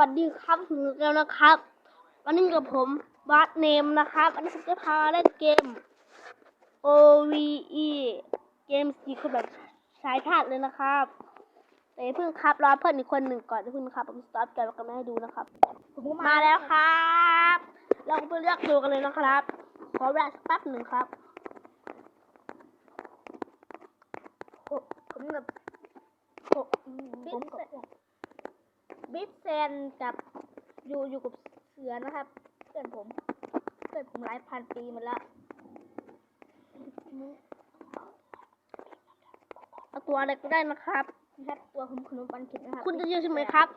สวัสดีครับถึงแล้วนะครับ วันนี้กับผมบัสเนมนะครับวันนี้ผมจะพาเล่นเกม OVE เกมสีคือแบบสายธาตุเลยนะครับแต่เพิ่งครับรอเพื่อนอีกคนหนึ่งก่อนอย่าเพิ่งครับผมสตาร์ทกันกันมาให้ดูนะครับ มาแล้วครับ เราก็ไปเลือกดูกันเลยนะครับ ขอเวลาสักแป๊บหนึ่งครับผมผมกับผมกับ บิ๊กแซนกับอยู่อยู่กับเสือนะครับเพื่อนผมเพื่อนผมหลายพันปีมาแล้วเอาตัวอะไรก็ได้นะครับนะครับตัวผมขนมปังเข็ดนะครับ คุณจะเชื่อใช่ไหมครับ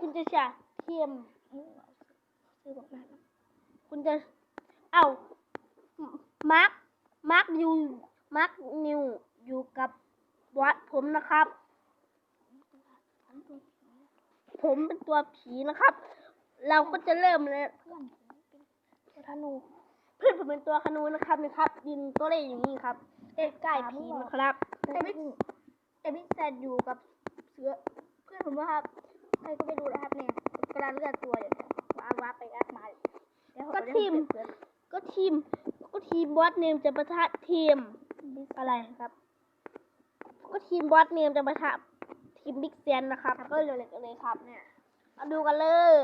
คุณจะเชื่อเทียมซื้อบอกนะคุณจะ เอ้ามาร์คมาร์คอยู่มาร์คนิวอยู่กับวัดผมนะครับ ผมเป็นตัวผีนะครับ เราก็จะเริ่มเลยเพื่อนผมเป็นตัวธนู เพื่อนผมเป็นตัวคนูนะครับนะครับยิงตัวเลขอย่างนี้ครับเอ้ยไก่ผีผีนะนะคครับรับแต่บิ๊กแต่บิ๊กแซนอยู่กับเสือเพื่อนผมนะครับใครก็ไม่รู้นะครับเนี่ยกำลังเลือกตัวอยู่เนี่ยว้าว้าไปว้ามาเดี๋ยวผก็จะทีมเสือก็ทีมก็ทีมบอสเนมจะประทะทีมอะไรครับ ก็ทีมบอสเนมจะประทะ ทีมบิ๊กเซนนะครับ ก็เลยเลยกันเลยครับเนี่ย มาดูกันเลย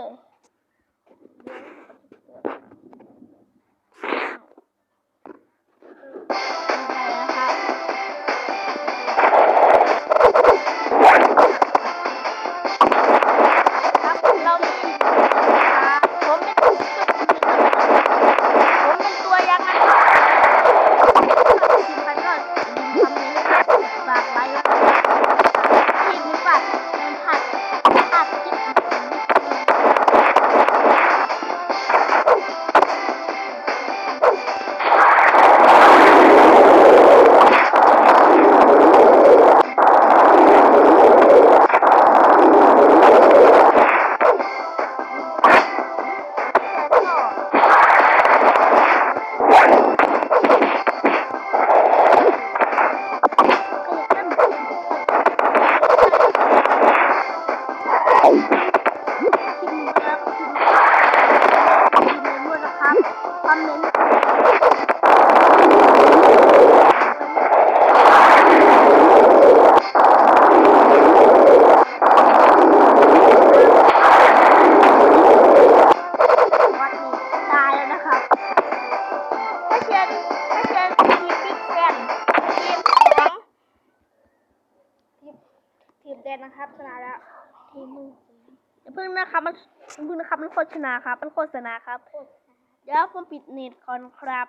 ครับมันโฆษณาครับโคตรเดี๋ยวผมปิดเน็ตก่อนครับ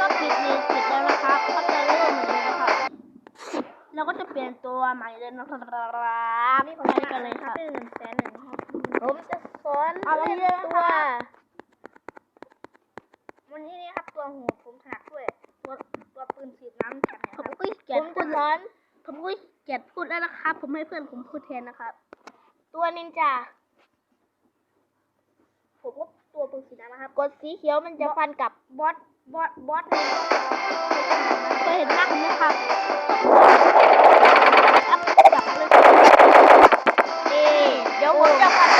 ก็ปิดเน็ตเสร็จแล้วนะครับก็จะเริ่มเลยนะครับเราก็จะเปลี่ยนตัวใหม่เลยนะครับนี่ผมไปชะกันเลยครับได้เงินแสนหนึ่งนะครับผมจะสอนเอาไปเล่นเลยนะตัวคะวันนี้นี่ครับตัวหูผมถนัดด้วยตัวตัวปืนฉีดน้ำแข็งนะผมครับก็ขี้ผเกียจมพูจะดสอนผมก็ขี้เกียจพูดแล้วนะครับ ผมให้เพื่อนผมพูดแทนนะครับ ตัวนินจาผมก็ตัวปืนฉีดน้ำนะครับ กดสีเขียวมันจะฟันกับบอสบอสบอสนินเคยเห็นหน้าผมไหมครับอัพจับเลยเอ๊ะเดี๋ยวผมจะฟัน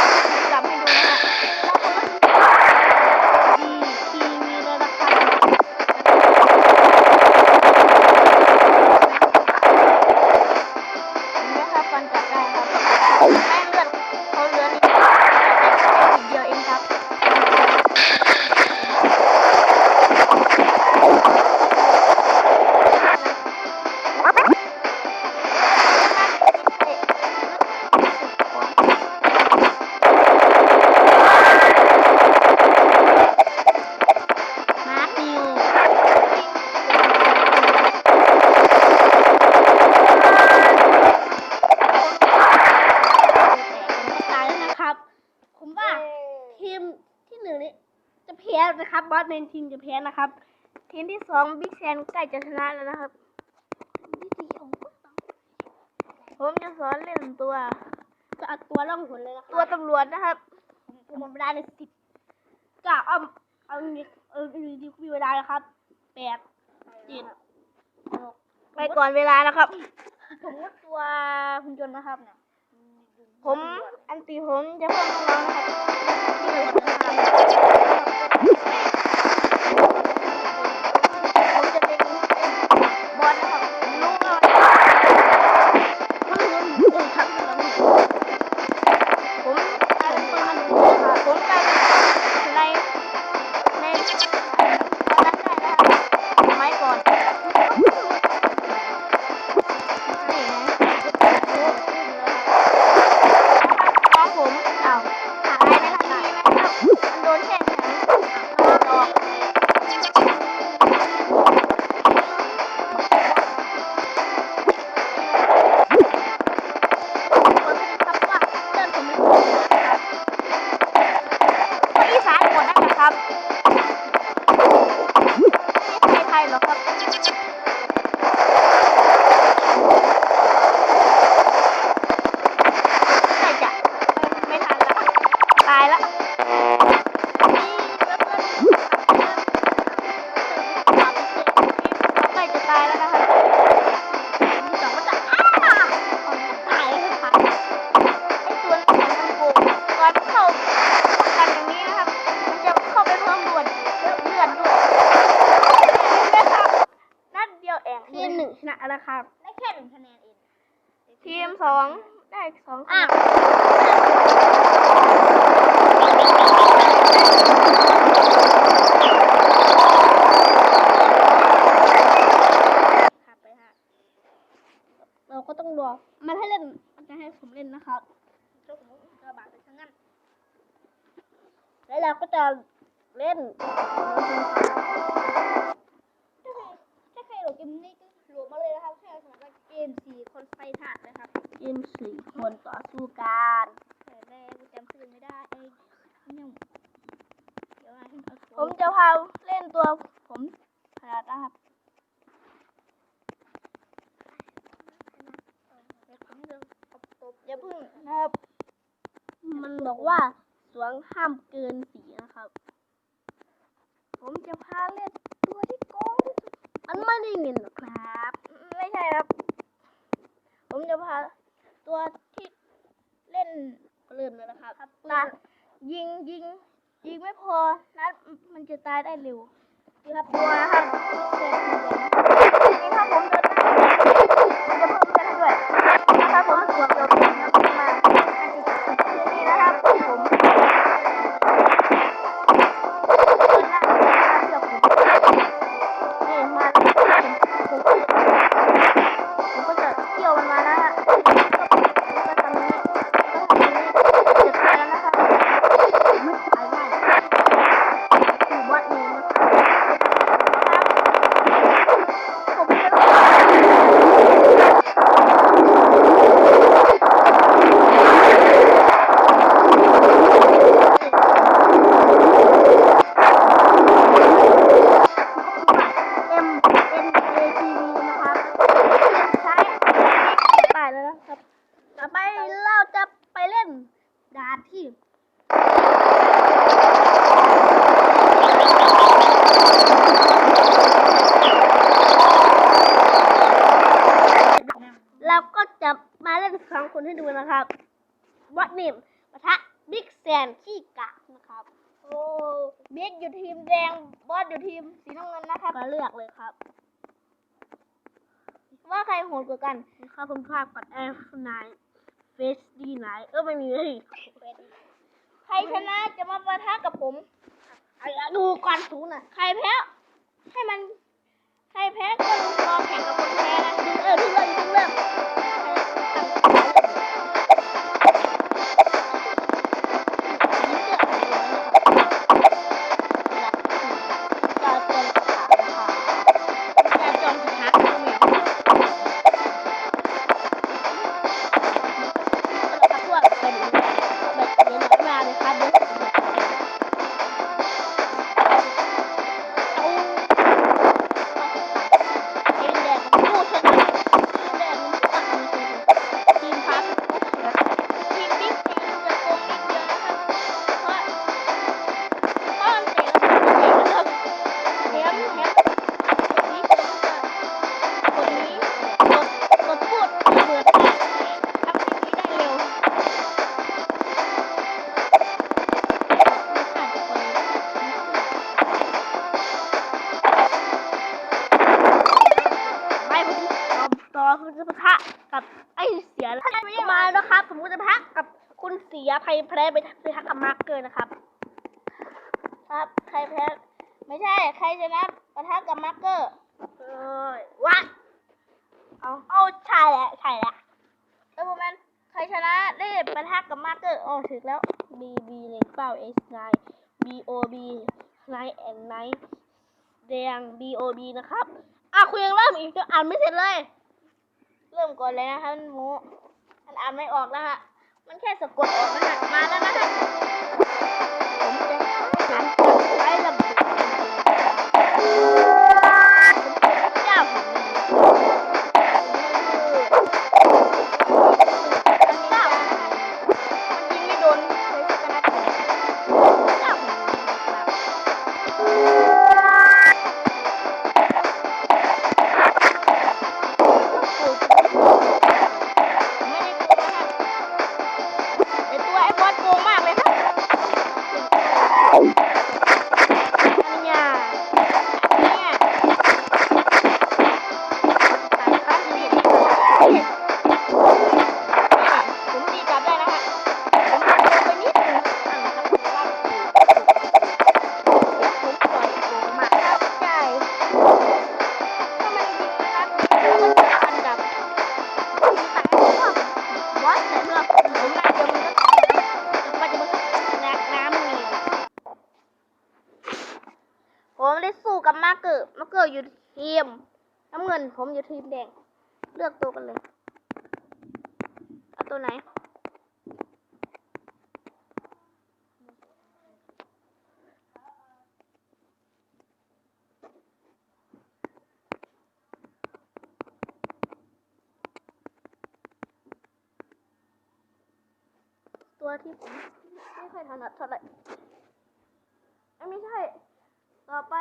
เมนทีมจะแพ้นะครับ ทีมที่สองบิ๊กแซนใกล้จะชนะแล้วนะครับ ผมจะสอนเล่นตัว จะเอาตัวล่องหนเลยนะคตัวรับตำรวจนะครับ ผมหมดเวลาในสิบก็เอาเอาเออดีมีเวลาแล้วครับแปดเจ็ดหกไปก่อนเวลานะครับ ผมก็ตัวหุ่นยนต์นะครับเนี่ยผมอันตีผมจะเพิ่มน้องๆนะครับ นนะครับเจ้าของกระบาดไปทั้งนั้น แล้วเราก็จะเล่นถ้าใครโหลดเกมนี้ก็โหลดมาเลยนะครับแค่สำหรับเกมสี่คนไฟถาดนะครับเกมสี่คนต่อสู้กันแต่แม่กูจำชื่อไม่ได้ไอ้เนี่ยเดี๋ยวนะที่เอาผมจะพาเล่นตัวผมพานะครับ อย่าพึ่งนะครับ มันบอกว่าสวงห้ามเกินสีนะครับ ผมจะพาเล่นตัวที่โกงที่สุดมันไม่ได้เงินหรอกครับ ไม่ใช่ครับ ผมจะพาตัวที่เล่นก็เริ่มแล้วนะครับนะยิงยิงยิงไม่พอนัดมันจะตายได้เร็วนี่ครับตัวนะครับเกิดสีแดงนี่ถ้าผม วัดนิมปะทะบิ๊กแซนขี้กากนะครับ โอ้บิ๊กอยู่ทีมแดง บอสอยู่ทีมสีน้ำเงินนะครับก็เลือกเลยครับ ว่าใครโหดกว่ากันนะครับผมภาพก่อนแอฟไนเฟสดีไนเออไม่มีเลยใครชนะจะมาปะทะกับผมเอาดูก่อนถูน่ะ ใครแพ้ให้มัน ใครแพ้ก็ลงรอแข่งกับคนแพ้นะเออที่เริ่มที่เริ่มเอาเองแดงผู้ชนะเอง แล้วนะครับ ผมก็จะพักกับคุณเสียภัยแพ้ไปไปทักกับมาร์กเกอร์นะครับ ครับใครแพ้ไม่ใช่ ใครชนะปะทะกับมาร์เกอร์เอ้ยวัดเอาเอาใช่แหละใช่แหละเออโมเมนใครชนะได้ปะทะกับมาร์เกอร์โอ้ถึกแล้ว B B เล็กเป้า S 9 B O B Night and Night แดง B O B นะครับอะคุยยังเริ่มอีกจะอ่านไม่เสร็จเลย เริ่มก่อนเลยนะคะมันหมูมันอ่านไม่ออกแล้วฮะมันแค่สะกดออกนะฮะมาแล้วนะคะ ผมได้สู้กับมาเกอร์มาเกอร์อยู่ทีมน้ำเงิน ผมอยู่ทีมแดง เลือกตัวกันเลย เอาตัวไหน ตัวที่ผมไม่ค่อยถนัดเท่าไหร่ไม่ใช่ ต่อไป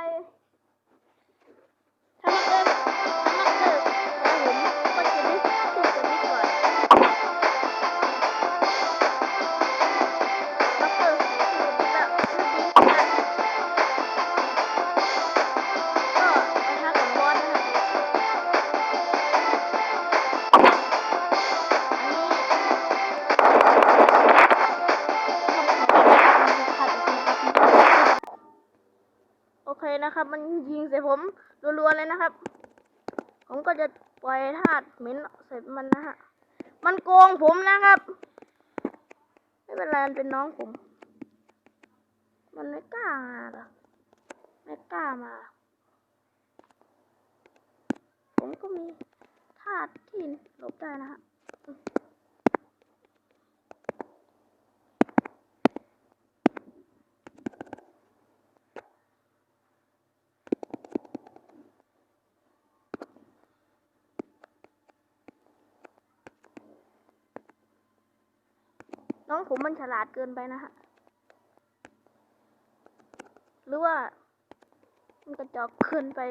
นะครับ มันยิงใส่ผมรัวๆเลยนะครับ ผมก็จะปล่อยธาตุเหม็นใส่มันนะฮะ มันโกงผมนะครับ ไม่เป็นไรมันเป็นน้องผม มันไม่กล้ามาหรอกไม่กล้ามา ผมก็มีธาตุที่หลบได้นะฮะ ผมมันฉลาดเกินไปนะฮะ หรือว่า มันกระจอกเกินไป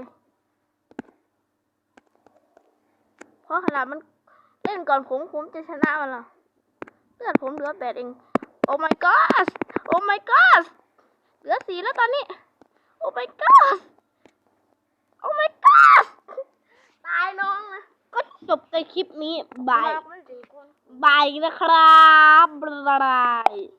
เพราะขนาดมันเล่นก่อนผมผมจะชนะมันเหรอเลือดผมเหลือแปดเอง โอ้ my god โอ้ my god เหลือสี่แล้วตอนนี้ โอ้ my god โอ้ my god ตายน้องนะ ก็จบในคลิปนี้ บาย บายนะครับบ๊ายบาย